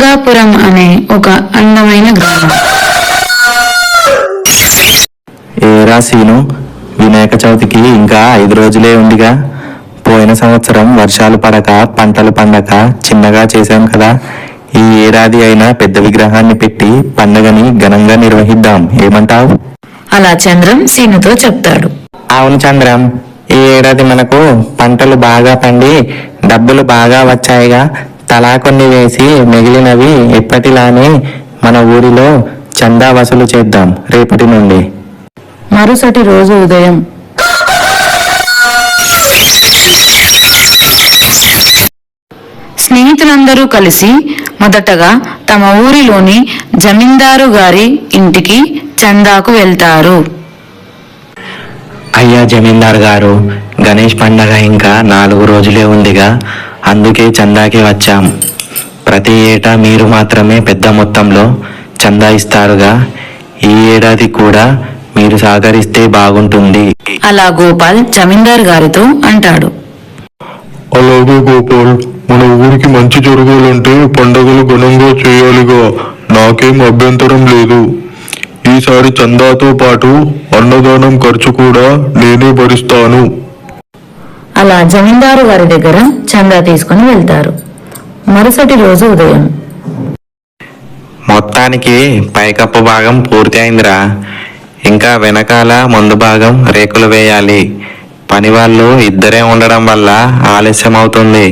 గంగాపురం అనే ఒక అందమైన గ్రామం. ఏరా సీను వినాయక చవితికి ఇంకా ఐదు రోజులే ఉందిగా? పోయిన సంవత్సరం వర్షాలు పడక పంటలు పండక చిన్నగా చేశాం కదా. ఈ ఏడాది అయినా పెద్ద విగ్రహాన్ని పెట్టి పండుగని ఘనంగా నిర్వహిద్దాం. ఏమంటావ్? అలా చంద్రం సీనుతో చెప్తాడు. అవును చంద్రం ఈ ఏడాది మనకు పంటలు బాగా పండి డబ్బులు బాగా వచ్చాయిగా. తలా కొన్ని వేసి మిగిలినవి ఎప్పటిలానే మన ఊరిలో చందా వసూలు చేద్దాం రేపటి నుండి. మరుసటి రోజు ఉదయం. స్నేహితులందరూ కలిసి మొదటగా తమ ఊరిలోని జమీందారు గారి ఇంటికి చందాకు వెళ్తారు. అయ్యా జమీందార్ గారు గణేష్ పండగ ఇంకా నాలుగు రోజులే ఉందిగా. అందుకే చందాకి వచ్చాం. ప్రతి ఏటా మీరు మాత్రమే పెద్ద మొత్తంలో చందా ఇస్తారుగా. ఈ ఏడాది కూడా మీరు సహకరిస్తే బాగుంటుంది. అలా గోపాల్ జమీందార్ గారితో అంటాడు. అలాగే గోపాల్ మన ఊరికి మంచి జరగాలంటే పండగలు ఘనంగా చేయాలిగా. నాకేం అభ్యంతరం లేదు. ఈసారి చందాతో పాటు అన్నదానం ఖర్చు కూడా నేనే భరిస్తాను. జమీందారు గారి దగ్గర చందా తీసుకుని వెళ్తారు. మరుసటి రోజు ఉదయం. మొత్తానికి పైకప్పు భాగం పూర్తి అయిందిరా ఇంకా వెనకాల ముందు భాగం రేకులు వేయాలి. పని వాళ్ళు ఇద్దరే ఉండడం వల్ల ఆలస్యం అవుతుంది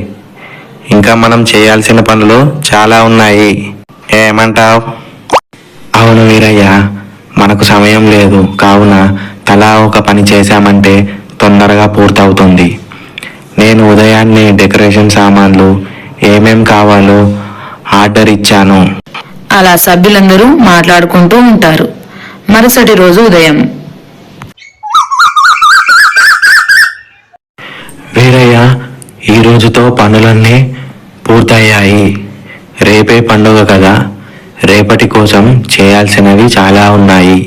ఇంకా మనం చేయాల్సిన పనులు చాలా ఉన్నాయి. ఏమంటావ్? అవును వీరయ్య మనకు సమయం లేదు. కావున తలా ఒక పని చేశామంటే తొందరగా పూర్తవుతుంది. నేను ఉదయాన్నే డెకరేషన్ సామాన్లు ఏమేం కావాలో ఆర్డర్ ఇచ్చాను. అలా సభ్యులందరూ మాట్లాడుకుంటూ ఉంటారు. మరుసటి రోజు ఉదయం. వీరయ్య ఈ రోజుతో పనులన్నీ పూర్తయ్యాయి. రేపే పండుగ కదా. రేపటి కోసం చేయాల్సినవి చాలా ఉన్నాయి.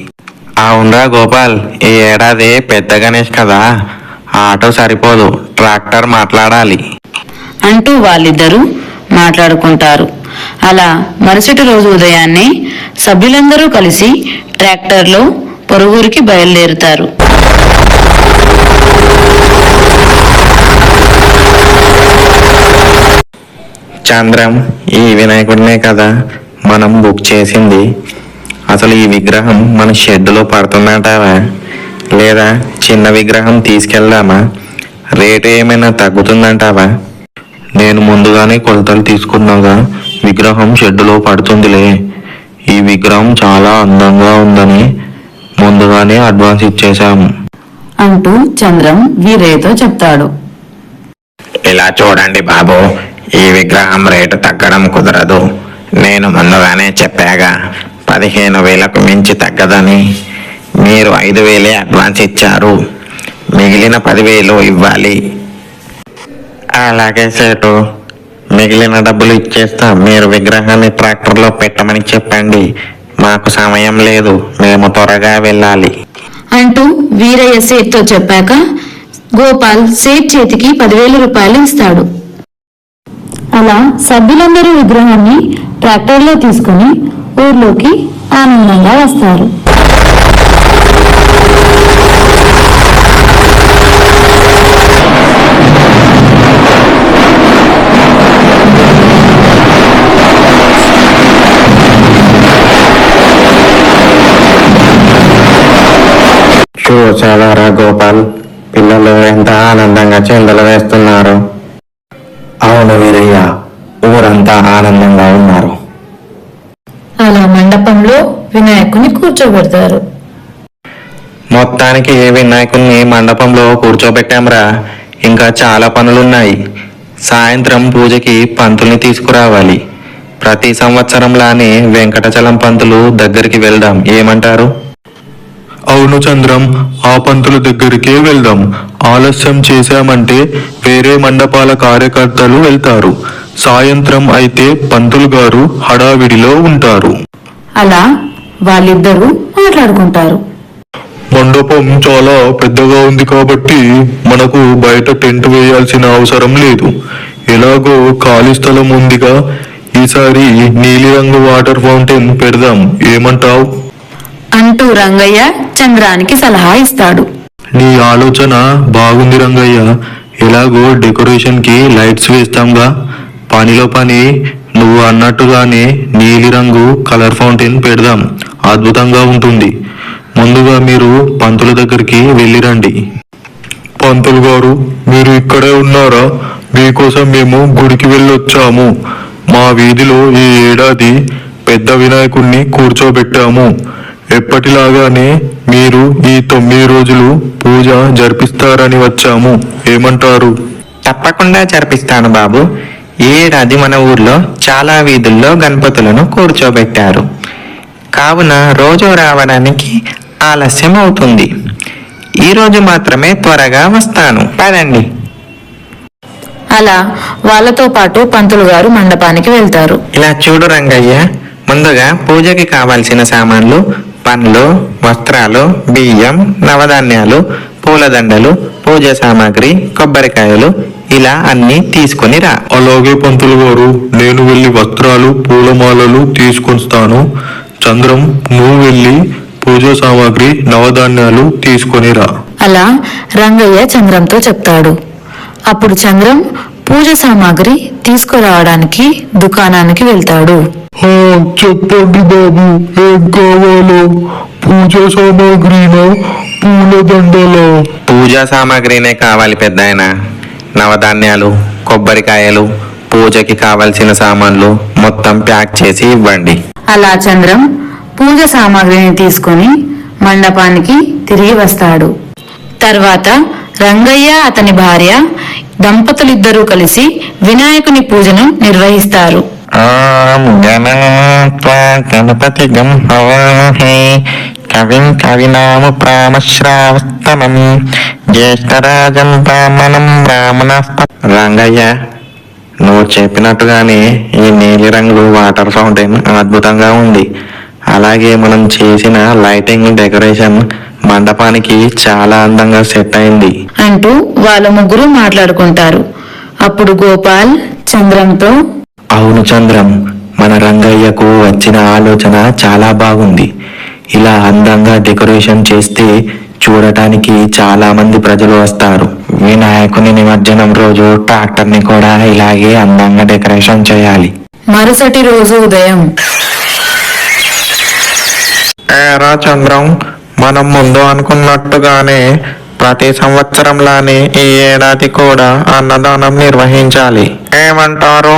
అవునరా గోపాల్ ఈ ఏడాది పెద్ద గణేష్ కదా. ఆ ఆటో సరిపోదు ట్రాక్టర్ మాట్లాడాలి. అంటూ వాళ్ళిద్దరూ మాట్లాడుకుంటారు. అలా మరుసటి రోజు ఉదయాన్నే సభ్యులందరూ కలిసి ట్రాక్టర్లో పొరుగురికి బయలుదేరుతారు. చంద్రం ఈ వినాయకుడినే కదా మనం బుక్ చేసింది? అసలు ఈ విగ్రహం మన షెడ్డులో పడుతుందంటావా? లేదా చిన్న విగ్రహం తీసుకెళ్దామా రేటు ఏమైనా తగ్గుతుందంటావా? నేను ముందుగానే కొలతలు తీసుకున్నాగా విగ్రహం షెడ్డులో పడుతుందిలే. ఈ విగ్రహం చాలా అందంగా ఉందని ముందుగానే అడ్వాన్స్ ఇచ్చేశాము అంటూ చంద్రం వీరయ్యతో చెప్తాడు. ఇలా చూడండి బాబు ఈ విగ్రహం రేటు తగ్గడం కుదరదు. నేను ముందుగానే చెప్పాగా పదిహేను వేలకు మించి తగ్గదని. మీరు ఐదు వేలే అడ్వాన్స్ ఇచ్చారు. మిగిలిన పదివేలు ఇవ్వాలి. అలాగే సేటు. మిగిలిన డబ్బులు ఇచ్చేస్తా. మీరు విగ్రహాన్ని ట్రాక్టర్లో పెట్టమని చెప్పండి. మాకు సమయం లేదు. మేము త్వరగా వెళ్ళాలి. అంటూ వీరయ్య సేట్తో చెప్పాక గోపాల్ సేట్ చేతికి పదివేల రూపాయలు ఇస్తాడు. అలా సభ్యులందరూ విగ్రహాన్ని ట్రాక్టర్లో తీసుకుని ఊర్లోకి ఆనందంగా వస్తారు. చూసావారా గోపాల్? పిల్లలు ఎంత ఆనందంగా చెందలు వేస్తున్నారు. అవును వీరయ్య ఊరంతా ఆనందంగా ఉన్నారు. అలా మండపంలో వినాయకుని కూర్చోబెడతారు. మొత్తానికి ఏ వినాయకుడిని మండపంలో కూర్చోబెట్టాంరా. ఇంకా చాలా పనులున్నాయి. సాయంత్రం పూజకి పంతుల్ని తీసుకురావాలి. ప్రతి సంవత్సరంలానే వెంకటచలం పంతులు దగ్గరికి వెళ్దాం. ఏమంటారు? అవును చంద్రం ఆ పంతుల దగ్గరికే వెళ్దాం. ఆలస్యం చేశామంటే వేరే మండపాల కార్యకర్తలు వెళ్తారు. సాయంత్రం అయితే పంతులు గారు హడావిడిలో ఉంటారు. అలా వాళ్ళిద్దరూ మాట్లాడుకుంటారు. మండపం చాలా పెద్దగా ఉంది కాబట్టి మనకు బయట టెంట్ వేయాల్సిన అవసరం లేదు. ఎలాగో ఖాళీ స్థలం ఉందిగా. ఈసారి నీలిరంగు వాటర్ ఫౌంటైన్ పెడదాం. ఏమంటావ్? అంటూ రంగయ్య చంద్రానికి సలహా ఇస్తాడు. నీ ఆలోచన బాగుంది రంగయ్య. ఎలాగో డెకరేషన్కి లైట్స్ వేస్తాంగా. పనిలో పని నువ్వు అన్నట్టుగానే నీలిరంగు కలర్ ఫౌంటైన్ పెడదాం. అద్భుతంగా ఉంటుంది. ముందుగా మీరు పంతుల దగ్గరికి వెళ్ళిరండి. పంతులు గారు మీరు ఇక్కడే ఉన్నారా? మీకోసం మేము గుడికి వెళ్ళొచ్చాము. మా వీధిలో ఈ ఏడాది పెద్ద వినాయకుణ్ణి కూర్చోబెట్టాము. ఎప్పటిలాగానే మీరు ఈ తొమ్మిది రోజులు పూజ జరిపిస్తారని వచ్చాము. ఏమంటారు? తప్పకుండా జరిపిస్తాను బాబు. ఈ ఏడాది మన ఊర్లో చాలా వీధుల్లో గణపతులను కూర్చోబెట్టారు. కావున రోజు రావడానికి ఆలస్యం అవుతుంది ఈ రోజు మాత్రమే త్వరగా వస్తాను. పదండి. అలా వాళ్ళతో పాటు పంతులు గారు మండపానికి వెళ్తారు. ఇలా చూడు రంగయ్య ముందుగా పూజకి కావాల్సిన సామాన్లు పండ్లు వస్త్రాలు బియ్యం నవధాన్యాలు పూలదండలు పూజ సామాగ్రి కొబ్బరికాయలు ఇలా అన్నీ తీసుకొని రా. అలాగే పంతులు గారు నేను వెళ్ళి వస్త్రాలు పూలమాలలు తీసుకొస్తాను. చంద్రం నువ్వు వెళ్ళి పూజా సామాగ్రి నవధాన్యాలు తీసుకొని రా అలా రంగయ్య చంద్రంతో చెప్తాడు. అప్పుడు చంద్రం పూజ సామాగ్రి తీసుకురావడానికి దుకాణానికి వెళ్తాడు. చెప్పండి బాబు ఏం కావాలో? పూజా సామాగ్రినా పూలదండలా పూజా సామాగ్రినే కావాలి పెద్దాయన. నవధాన్యాలు కొబ్బరికాయలు పూజకి కావలసిన సామాన్లు మొత్తం ప్యాక్ చేసి ఇవ్వండి. అలా చంద్రం పూజ సామాగ్రిని తీసుకొని మండపానికి తిరిగి వస్తాడు. తర్వాత రంగయ్య అతని భార్య దంపతులిద్దరూ కలిసి వినాయకుని పూజను నిర్వహిస్తారు. గణపతి గం కవిం కవినాము ప్రామశ్రావస్తమం. జ్యేష్ఠరాజం బ్రాహ్మణం బ్రాహ్మణస్ప రంగయ్య నువ్వు చెప్పినట్టుగానే ఈ నీలిరంగు వాటర్ ఫౌంటైన్ అద్భుతంగా ఉంది. అలాగే మనం చేసిన లైటింగ్ డెకరేషన్ మండపానికి చాలా అందంగా సెట్ అయింది. అంటూ వాళ్ళ ముగ్గురు మాట్లాడుకుంటారు. అప్పుడు గోపాల్ చంద్రంతో అవును చంద్రం మన రంగయ్యకు వచ్చిన ఆలోచన చాలా బాగుంది. ఇలా అందంగా డెకరేషన్ చేస్తే చూడటానికి చాలా మంది ప్రజలు వస్తారు. వినాయకుని నిమజ్జనం రోజు ట్రాక్టర్ని కూడా ఇలాగే అందంగా డెకరేషన్ చేయాలి. మరుసటి రోజు ఉదయం ఏరా చంద్రం మనం ముందు అనుకున్నట్టుగానే ప్రతి సంవత్సరంలానే ఈ ఏడాది కూడా అన్నదానం నిర్వహించాలి. ఏమంటారు?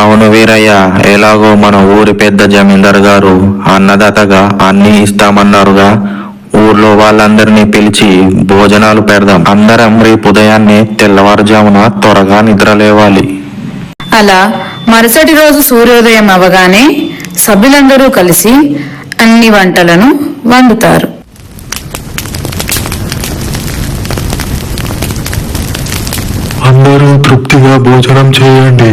అవును వీరయ్య ఎలాగో మన ఊరి పెద్ద జమీందార్ గారు అన్నదాతగా అన్ని ఇస్తామన్నారుగా. ఊర్లో వాళ్ళందరినీ పిలిచి భోజనాలు పెడదాం. అందరం రేపు ఉదయాన్నే తెల్లవారుజామున త్వరగా నిద్రలేవాలి అలా మరుసటి రోజు సూర్యోదయం అవగానే సభ్యులందరూ కలిసి అన్ని వంటలను వండుతారు. అందరూ తృప్తిగా భోజనం చేయండి.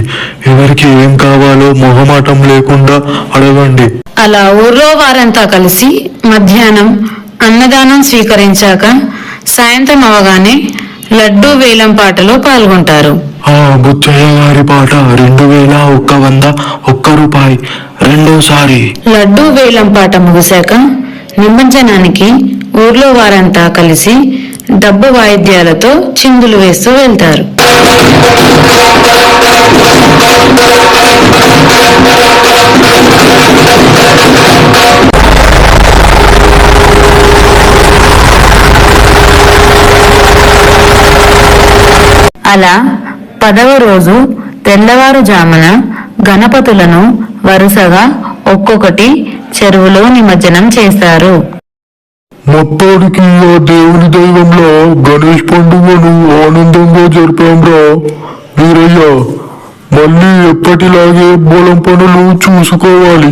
ఎవరికి ఏం కావాలో మొహమాటం లేకుండా అడగండి. అలా ఊర్లో వారంతా కలిసి మధ్యాహ్నం అన్నదానం స్వీకరించాక సాయంత్రం అవగానే లడ్డూ వేలం పాటలో పాల్గొంటారు. ఆ బుచ్చయ్య గారి పాట రెండు వేల ఒక్క వంద ఒక్క రూపాయి. రెండోసారి. లడ్డూ వేలం పాట ముగిశాక నిమజ్జనానికి ఊర్లో వారంతా కలిసి డబ్బు వాయిద్యాలతో చిందులు వేస్తూ వెళ్తారు. అలా పదవ రోజు తెల్లవారుజామున గణపతులను వరుసగా ఒక్కొక్కటి చెరువులో నిమజ్జనం చేస్తారు మొత్తానికి ఆ దేవుని దైవంలో గణేష్ పండుగను ఆనందంగా జరిపాంరా వీరయ్య. మళ్ళీ ఎప్పటిలాగే పొలం పనులు చూసుకోవాలి.